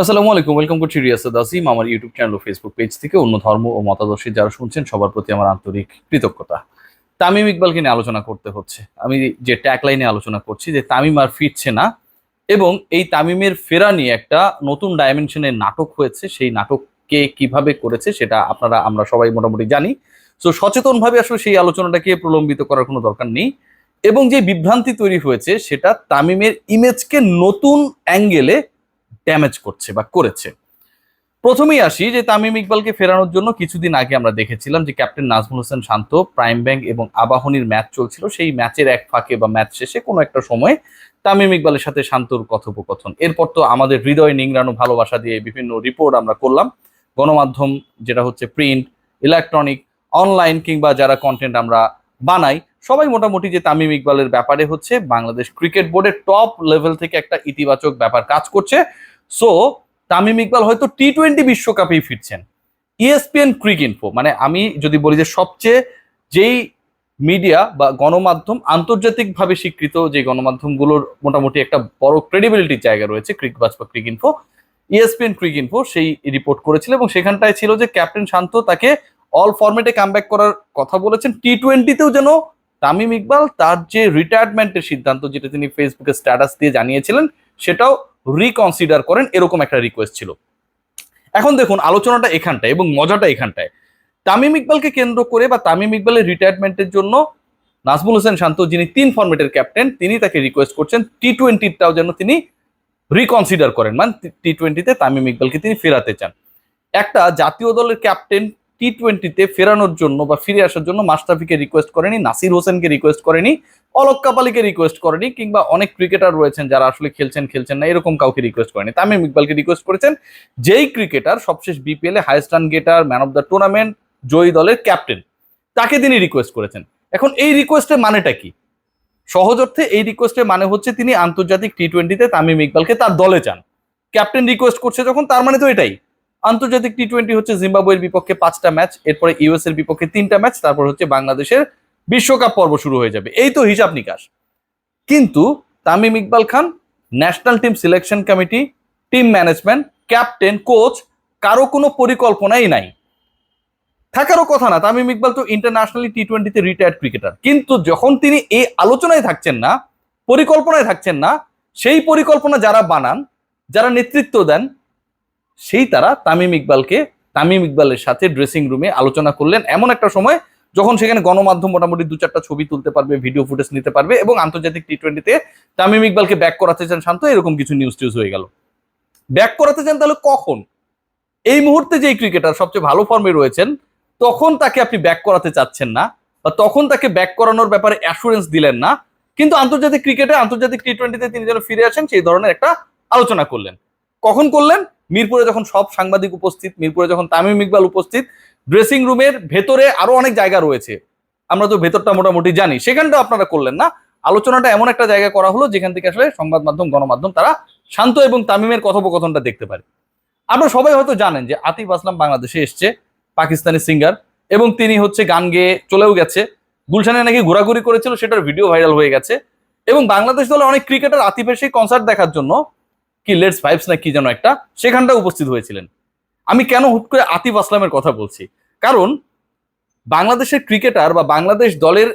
আসসালামু আলাইকুম ওয়েলকাম করছি রিয়াসাদ আসিম আমার ইউটিউব চ্যানেল ও ফেসবুক পেজ থেকে অন্য ধর্ম ও মতাদর্শী যারা শুনছেন, সবার প্রতি আমার আন্তরিক কৃতজ্ঞতা। তামিম ইকবালকে নিয়ে আলোচনা করতে হচ্ছে। আমি যে ট্যাগ লাইনে আলোচনা করছি, যে তামিম আর ফিরছে না, এবং এই তামিমের ফেরা নিয়ে একটা নতুন ডাইমেনশনের নাটক হয়েছে। সেই নাটককে কীভাবে করেছে, সেটা আপনারা, আমরা সবাই মোটামুটি জানি। সো সচেতনভাবে আসলে সেই আলোচনাটাকে প্রলম্বিত করার কোনো দরকার নেই। এবং যে বিভ্রান্তি তৈরি হয়েছে, সেটা তামিমের ইমেজকে নতুন অ্যাঙ্গেলে ড্যামেজ করছে বা করেছে। প্রথমেই আসি যে তামিম ইকবালকে ফেরানোর জন্য কিছুদিন আগে আমরা দেখেছিলাম যে captain Najmul Hossain Shanto prime bank এবং আবাহনীর ম্যাচ চলছিল। সেই ম্যাচের এক ফাঁকে বা ম্যাচ শেষে কোনো একটা সময় তামিম ইকবালের সাথে শান্তর কথোপকথন। এরপর তো আমাদের হৃদয় নিংড়ানো ভালোবাসা দিয়ে বিভিন্ন রিপোর্ট আমরা করলাম। গণমাধ্যম যেটা হচ্ছে প্রিন্ট ইলেকট্রনিক অনলাইন কিংবা যারা কন্টেন্ট আমরা বানাই, সবাই মোটামুটি যে তামিম ইকবালের ব্যাপারে হচ্ছে বাংলাদেশ ক্রিকেট বোর্ডের টপ লেভেল থেকে একটা ইতিবাচক ব্যাপার কাজ করছে। সো তামিম ইকবাল হয়তো টি টোয়েন্টি বিশ্বকাপেই ফিরছেন। ইএসপিএন ক্রিক ইনফো মানে আমি যদি বলি যে সবচেয়ে যেই মিডিয়া বা গণমাধ্যম আন্তর্জাতিকভাবে স্বীকৃত যে গণমাধ্যমগুলোর মোটামুটি একটা বড় ক্রেডিবিলিটির জায়গা রয়েছে ক্রিকবাজ বা ক্রিক ইনফো ইএসপিএন ক্রিক ইনফো সেই রিপোর্ট করেছিল এবং সেখানটায় ছিল যে ক্যাপ্টেন শান্ত তাকে অল ফরম্যাটে কামব্যাক করার কথা বলেছেন। টি টোয়েন্টিতেও যেন তামিম ইকবাল তার যে রিটায়ারমেন্টের সিদ্ধান্ত, যেটা তিনি ফেসবুকে স্ট্যাটাস দিয়ে জানিয়েছিলেন, সেটাও রিকনসিডার করেন, এরকম একটা রিকোয়েস্ট ছিল। এখন দেখুন, আলোচনাটা এখানটায় এবং মজাটা এখানটায়। তামিম ইকবালকে কেন্দ্র করে বা তামিম ইকবালের রিটায়ারমেন্টের জন্য নাজমুল হোসেন শান্ত, যিনি তিন ফরম্যাটের ক্যাপ্টেন তিনি তাকে রিকোয়েস্ট করছেন টি টোয়েন্টিটাও যেন তিনি রিকনসিডার করেন। মানে টি টোয়েন্টিতে তামিম ইকবালকে তিনি ফেরাতে চান। একটা জাতীয় দলের ক্যাপ্টেন টি টোয়েন্টিতে ফেরানোর জন্য বা ফিরে আসার জন্য মাস্টাফিকে রিকোয়েস্ট করেনি, নাসির হোসেনকে রিকোয়েস্ট করেনি, অলক কাপালিকে রিকোয়েস্ট করেনি, কিংবা অনেক ক্রিকেটার রয়েছেন যারা আসলে খেলছেন খেলছেন না, এরকম কাউকে রিকোয়েস্ট করেনি। তামিম ইকবালকে রিকোয়েস্ট করেছেন, যেই ক্রিকেটার সবশেষ BPL A highest run getter man of the tournament জয়ী দলের ক্যাপ্টেন তাকে তিনি রিকোয়েস্ট করেছেন। এখন এই রিকোয়েস্টের মানেটা কি? সহজ অর্থে এই রিকোয়েস্টের মানে হচ্ছে তিনি আন্তর্জাতিক টি টোয়েন্টিতে তামিম ইকবালকে তার দলে চান ক্যাপ্টেন রিকোয়েস্ট করছে যখন, তার মানে তো এটাই। আন্তর্জাতিক টি টোয়েন্টি হচ্ছে জিম্বাবুয়ের বিপক্ষে পাঁচটা ম্যাচ, এরপরে ইউএস এর বিপক্ষে তিনটা ম্যাচ, তারপর হচ্ছে বাংলাদেশের বিশ্বকাপ পর্ব শুরু হয়ে যাবে। এই তো হিসাব নিকাশ। কিন্তু Tamim Iqbal Khan national team selection committee team management captain coach কারও কোনো পরিকল্পনাই নাই। থাকারও কথা না, তামিম ইকবাল তো ইন্টারন্যাশনালি টি টোয়েন্টিতে রিটায়ার্ড ক্রিকেটার কিন্তু যখন তিনি এই আলোচনায় থাকছেন না, পরিকল্পনায় থাকছেন না, সেই পরিকল্পনা যারা বানান, যারা নেতৃত্ব দেন সেই তারা তামিম ইকবালকে তামিম ইকবালের সাথে ড্রেসিং রুমে আলোচনা করলেন এমন একটা সময় যখন সেখানে গণমাধ্যম মোটামুটি দু চারটা ছবি তুলতে পারবে ভিডিও ফুটেজ নিতে পারবে এবং আন্তর্জাতিক টি টোয়েন্টিতে তামিম ইকবালকে ব্যাক করাতে চান শান্ত, এরকম কিছু নিউজ টিউজ হয়ে গেল। ব্যাক করাতে চান তাহলে কখন? এই মুহূর্তে যেই ক্রিকেটার সবচেয়ে ভালো ফর্মে রয়েছেন, তখন তাকে আপনি ব্যাক করাতে চাচ্ছেন না বা তখন তাকে ব্যাক করানোর ব্যাপারে অ্যাসুরেন্স দিলেন না, কিন্তু আন্তর্জাতিক ক্রিকেটে আন্তর্জাতিক টি টোয়েন্টিতে তিনি যেন ফিরে আসেন, সেই ধরনের একটা আলোচনা করলেন। কখন করলেন? মিরপুরে যখন সব সাংবাদিক উপস্থিত, মিরপুরে যখন তামিম ইকবাল উপস্থিত ড্রেসিং রুমের ভেতরে আরও অনেক জায়গা রয়েছে। আমরা তো ভেতরটা মোটামুটি জানি। সেখানটা আপনারা করলেন না। আলোচনাটা এমন একটা জায়গা করা হলো, যেখান থেকে আসলে সংবাদ মাধ্যম, গণমাধ্যম তারা শান্ত এবং তামিমের কথোপকথনটা দেখতে পারে। আপনারা সবাই হয়তো জানেন যে আতিফ আসলাম বাংলাদেশে এসছে, পাকিস্তানি সিঙ্গার এবং তিনি হচ্ছে গান গেয়ে চলেও গেছে। গুলশানে নাকি ঘোরাঘুরি করেছিল, সেটার ভিডিও ভাইরাল হয়ে গেছে। এবং বাংলাদেশ দলে অনেক ক্রিকেটার আতিফের সেই কনসার্ট দেখার জন্য কি লেটস ভাইবস না কি যেন একটা সেখানটা উপস্থিত হয়েছিলেন। আমি কেন হুট করে আতিফ আসলামের কথা বলছি? কারণ বাংলাদেশের ক্রিকেটার বা বাংলাদেশ দলের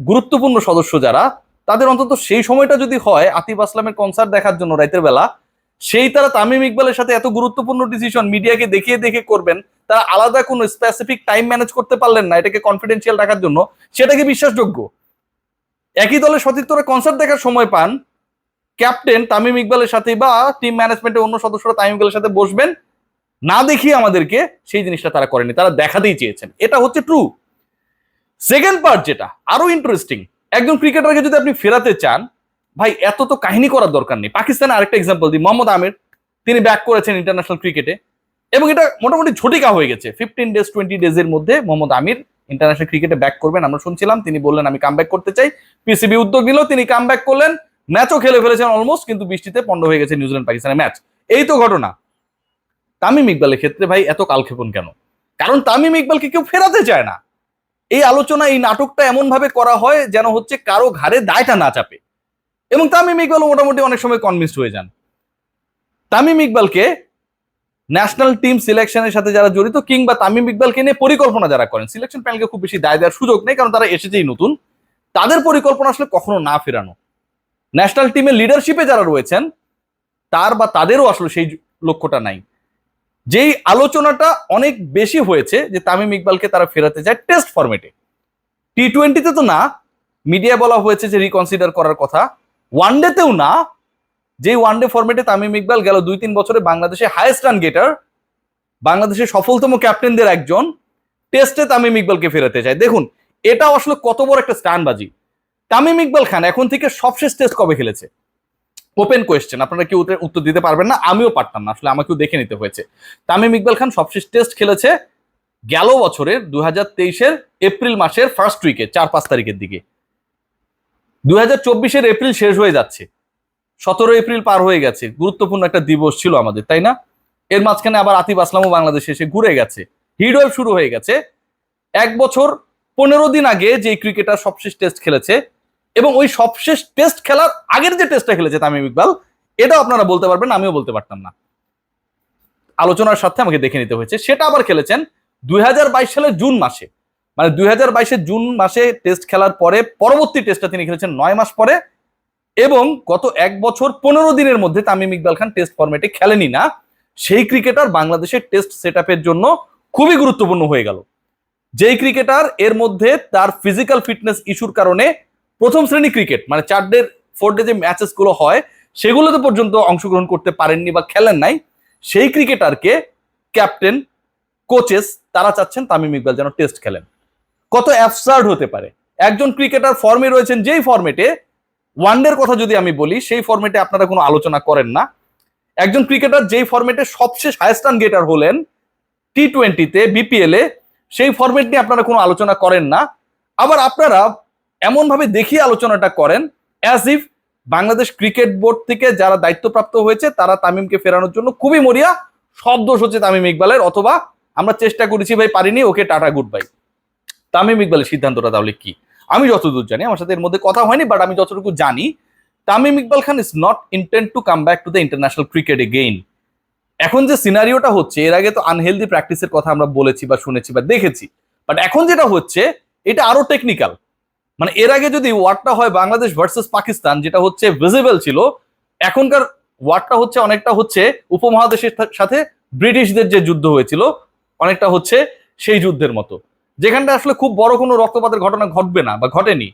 গুরুত্বপূর্ণ সদস্য যারা, তাদের অন্তত সেই সময়টা যদি হয়, আতিফ আসলামের কনসার্ট দেখার জন্য রাতের বেলা, সেই তারা তামিম ইকবালের সাথে এত গুরুত্বপূর্ণ ডিসিশন মিডিয়াকে দেখিয়ে দেখে করবেন, তারা আলাদা কোনো স্পেসিফিক টাইম ম্যানেজ করতে পারলেন না এটাকে কনফিডেন্সিয়াল রাখার জন্য, সেটাকে বিশ্বাসযোগ্য। একই দলের সতীর্থরা কনসার্ট দেখার সময় পান ক্যাপ্টেন তামিম ইকবালের সাথে বা টিম ম্যানেজমেন্টের অন্য সদস্যরা তামিম ইকবালের সাথে বসবেন, না দেখিয়ে আমাদেরকে সেই জিনিসটা তারা করেনি, তারা দেখাতেই চেয়েছেন। এটা হচ্ছে ট্রু সেকেন্ড পার্ট যেটা, আরও ইন্টারেস্টিং একজন ক্রিকেটারকে যদি আপনি ফেরাতে চান, ভাই এত তো কাহিনী করার দরকার নেই। পাকিস্তানে আরেকটা এক্সাম্পল দিই, মোহাম্মদ আমির, তিনি ব্যাক করেছেন ইন্টারন্যাশনাল ক্রিকেটে এবং এটা মোটামুটি ঝটিকা হয়ে গেছে। ফিফটিন ডেজ টোয়েন্টি ডেজ এর মধ্যে মোহাম্মদ আমির ইন্টারন্যাশনাল ক্রিকেটে ব্যাক করবেন। আমরা শুনছিলাম, তিনি বললেন, আমি কাম করতে চাই। পিসিবি উদ্যোগ নিল তিনি কাম করলেন। ম্যাচও খেলে ফেলেছেন অলমোস্ট কিন্তু বৃষ্টিতে পণ্ড হয়ে গেছে নিউজিল্যান্ড পাকিস্তানের ম্যাচ। এই তো ঘটনা। তামিম ইকবালের ক্ষেত্রে ভাই এত কালক্ষেপণ কেন? কারণ তামিম ইকবালকে কেউ ফেরাতে চায় না। এই আলোচনা, এই নাটকটা এমন ভাবে করা হয় যেন হচ্ছে কারও ঘাড়ে দায়টা না চাপে। এবং তামিম ইকবাল মোটামুটি অনেক সময় কনভিন্সড হয়ে যান। তামিম ইকবালকে ন্যাশনাল টিম সিলেকশনের সাথে যারা জড়িত, কিংবা তামিম ইকবালকে নিয়ে পরিকল্পনা যারা করেন সিলেকশন প্যানেলকে খুব বেশি দায় দেওয়ার সুযোগ নেই, কারণ তারা এসেছেই নতুন। তাদের পরিকল্পনা আসলে কখনো না ফেরানো। ন্যাশনাল টিমের লিডারশিপে যারা রয়েছেন, তার বা তাদেরও আসলে সেই লক্ষ্যটা নাই। যেই আলোচনাটা অনেক বেশি হয়েছে যে তামিম ইকবালকে তারা ফেরাতে চায় টেস্ট ফরম্যাটে টি টোয়েন্টিতে তো না মিডিয়া বলা হয়েছে যে রিকনসিডার করার কথা। ওয়ানডেতেও না যে ওয়ানডে ফরম্যাটে তামিম ইকবাল গেল দুই তিন বছরে বাংলাদেশে হাইয়েস্ট রান গেটার বাংলাদেশের সফলতম ক্যাপ্টেনদের একজন টেস্টে তামিম ইকবালকে ফেরাতে চায় দেখুন এটা আসলে কত বড় একটা স্ট্যান্ডবাজি তামিম ইকবাল খান এখন থেকে সবশেষ টেস্ট কবে খেলেছে? ওপেন কোয়েশ্চেন আপনারা কেউ উত্তর- দিতে পারবেন না? আমিও পারতাম না, আসলে আমাকেও দেখে নিতে হয়েছে। তামিম ইকবাল খান সবশেষ টেস্ট খেলেছে গেল বছরের দু হাজার তেইশের এপ্রিল মাসের ফার্স্ট উইকে চার পাঁচ তারিখের দিকে। দু হাজার চব্বিশের এপ্রিল শেষ হয়ে যাচ্ছে। সতেরো এপ্রিল পার হয়ে গেছে। গুরুত্বপূর্ণ একটা দিবস ছিল আমাদের, তাই না? এর মাঝখানে আবার আতিফ আসলামও বাংলাদেশে এসে ঘুরে গেছে। হিটওয়েভ শুরু হয়ে গেছে। এক বছর পনেরো দিন আগে যে ক্রিকেটার সবশেষ টেস্ট খেলেছে এবং ওই সবশেষ টেস্ট খেলার আগের যে টেস্টটা খেলেছে তামিম ইকবাল, এটাও আপনারা বলতে পারবেন, আমিও বলতে পারতাম না। আলোচনার সাথে আমাকে দেখে নিতে হয়েছে। সেটা আবার খেলেছেন দুই সালের জুন মাসে। মানে দুই হাজার জুন মাসে টেস্ট খেলার পরে পরবর্তী টেস্টটা তিনি খেলেছেন নয় মাস পরে এবং গত এক বছর পনেরো দিনের মধ্যে তামিম ইকবাল খান টেস্ট ফর্মেটে খেলেনি না। সেই ক্রিকেটার বাংলাদেশের টেস্ট সেট জন্য খুবই গুরুত্বপূর্ণ হয়ে গেল। যেই ক্রিকেটার এর মধ্যে তার ফিজিক্যাল ফিটনেস ইস্যুর কারণে প্রথম শ্রেণি ক্রিকেট মানে চার ডে ফোর ডে যে ম্যাচেসগুলো হয়, সেগুলোতে পর্যন্ত অংশগ্রহণ করতে পারেননি বা খেলেন নাই, সেই ক্রিকেটারকে ক্যাপ্টেন কোচেস তারা চাচ্ছেন তামিম ইকবাল যেন টেস্ট খেলেন। কত অ্যাবসার্ড হতে পারে। একজন ক্রিকেটার ফর্মে রয়েছেন, যেই ফর্মেটে ওয়ানডের কথা যদি আমি বলি, সেই ফর্মেটে আপনারা কোনো আলোচনা করেন না। একজন ক্রিকেটার যেই ফর্মেটে সবশেষ হাইস্ট রান গেটার হলেন টি টোয়েন্টিতে বিপিএলে সেই ফরম্যাট নিয়ে আপনারা কোনো আলোচনা করেন না। আবার আপনারা এমন ভাবে দেখিয়ে আলোচনাটা করেন as if Bangladesh cricket board থেকে যারা দায়িত্বপ্রাপ্ত হয়েছে, তারা তামিমকে ফেরানোর জন্য খুবই মরিয়া সব দোষ হচ্ছে তামিম ইকবালের, অথবা আমরা চেষ্টা করেছি, ভাই, পারিনি, okay, tata good bye Tamim ইকবালের সিদ্ধান্তটা তাহলে কি? আমি যতদূর জানি, আমার সাথে এর মধ্যে কথা হয়নি বাট আমি যতটুকু জানি, Tamim Iqbal Khan is not intent to come back to the international cricket again এখন যে সিনারিওটা হচ্ছে, এর আগে তো আনহেলদি প্র্যাকটিসের কথা আমরা বলেছি বা শুনেছি বা দেখেছি বাট এখন যেটা হচ্ছে, এটা আরও টেকনিক্যাল মানে এর আগে যদি ওয়ার্ডটা হয় বাংলাদেশ ভার্সেস পাকিস্তান, যেটা হচ্ছে ভিজিবল ছিল, এখনকার ওয়ার্ডটা হচ্ছে অনেকটা হচ্ছে উপমহাদেশের সাথে ব্রিটিশদের যে যুদ্ধ হয়েছিল, অনেকটা হচ্ছে সেই যুদ্ধের মতো। যেখানটা আসলে খুব বড় কোনো রক্তপাতের ঘটনা ঘটবে না বা ঘটেনি।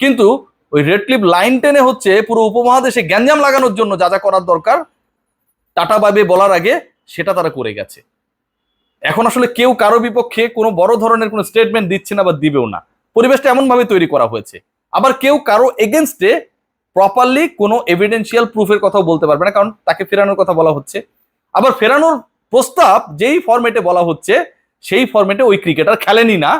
কিন্তু ওই রেড লাইন টেনে হচ্ছে পুরো উপমহাদেশে গ্যাঞ্জাম লাগানোর জন্য যা যা করার দরকার, টাটা বাবে বলার আগে সেটা তারা করে গেছে। এখন আসলে কেউ কারও বিপক্ষে কোনো বড় ধরনের কোনো স্টেটমেন্ট দিচ্ছে না বা দিবেও না। পরিবেশটা এমন ভাবে তৈরি করা হয়েছে। আবার কেউ কারও এগেনস্টে প্রপারলি কোনো এভিডেন্সিয়াল প্রুফের কথাও বলতে পারবে না, কারণ তাকে ফেরানোর কথা বলা হচ্ছে। আবার ফেরানোর প্রস্তাব যেই ফরম্যাটে বলা হচ্ছে, সেই ফরম্যাটে ওই ক্রিকেটার খেলেনই না।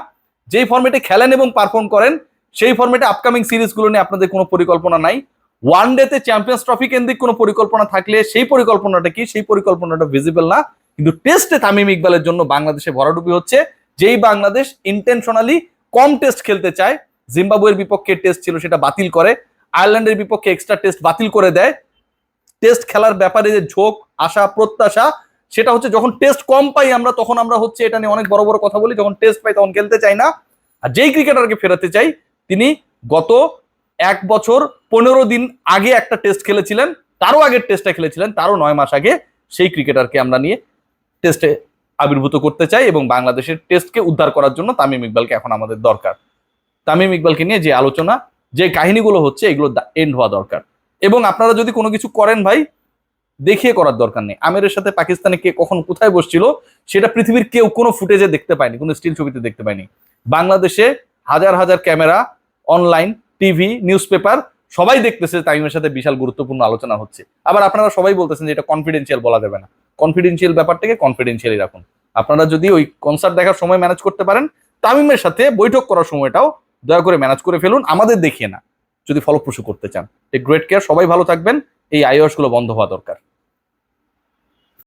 যেই ফরম্যাটে খেলেন এবং পারফর্ম করেন, সেই ফরম্যাটে আপকামিং সিরিজগুলো নিয়ে আপনাদের কোনো পরিকল্পনা নাই। ওয়ান ডেতে চ্যাম্পিয়ন্স ট্রফি কেন্দ্রিক কোনো পরিকল্পনা থাকলে সেই পরিকল্পনাটা কি? সেই পরিকল্পনাটা ভিজিবল না। কিন্তু টেস্টে তামিম ইকবালের জন্য বাংলাদেশে ভরাডুবি হচ্ছে, যেই বাংলাদেশ ইন্টেনশনালি কম টেস্ট খেলতে চায়, জিম্বাবুয়ের বিপক্ষে টেস্ট ছিল সেটা বাতিল করে, আয়ারল্যান্ডের বিপক্ষে এক্সট্রা টেস্ট বাতিল করে দেয়। টেস্ট খেলার ব্যাপারে যে ঝোঁক, আশা, প্রত্যাশা, সেটা হচ্ছে যখন টেস্ট কম পাই আমরা, তখন আমরা হচ্ছে এটা নিয়ে অনেক বড় বড় কথা বলি, যখন টেস্ট পাই তখন খেলতে চাই না। আর যেই ক্রিকেটারকে ফেরাতে চাই, তিনি গত এক বছর পনেরো দিন আগে একটা টেস্ট খেলেছিলেন, তারও আগের টেস্টটা খেলেছিলেন, তারও নয় মাস আগে সেই ক্রিকেটারকে আমরা নিয়ে টেস্টে আবির্ভূত করতে চাই এবং বাংলাদেশের টেস্টকে উদ্ধার করার জন্য তামিম ইকবালকে এখন আমাদের দরকার। তামিম ইকবালকে নিয়ে যে আলোচনা, যে কাহিনীগুলো হচ্ছে, এগুলো এন্ড হওয়া দরকার। এবং আপনারা যদি কোনো কিছু করেন ভাই, দেখিয়ে করার দরকার নেই। আমিরের সাথে পাকিস্তানে কে কখন কোথায় বসছিল, সেটা পৃথিবীর কেউ কোনো ফুটেজে দেখতে পায়নি, কোনো স্টিল ছবিতে দেখতে পায়নি। বাংলাদেশে হাজার হাজার camera online TV newspaper সবাই দেখতেছে তামিমের সাথে বিশাল গুরুত্বপূর্ণ আলোচনা হচ্ছে। আবার আপনারা সবাই বলতেছেন যে এটা কনফিডেন্সিয়াল বলা যাবে না। কনফিডেন্সিয়াল ব্যাপারটাকে কনফিডেন্সিয়ালি রাখুন। আপনারা যদি ওই কনসার্ট দেখার সময় ম্যানেজ করতে পারেন, তামিমের সাথে বৈঠক করার সময়টাও দয়া করে ম্যানেজ করে ফেলুন, আমাদের দেখিয়ে না, যদি ফলপ্রসূ করতে চান। গ্রেট কেয়ার সবাই ভালো থাকবেন, এই আইওয়াসগুলো বন্ধ হওয়া দরকার।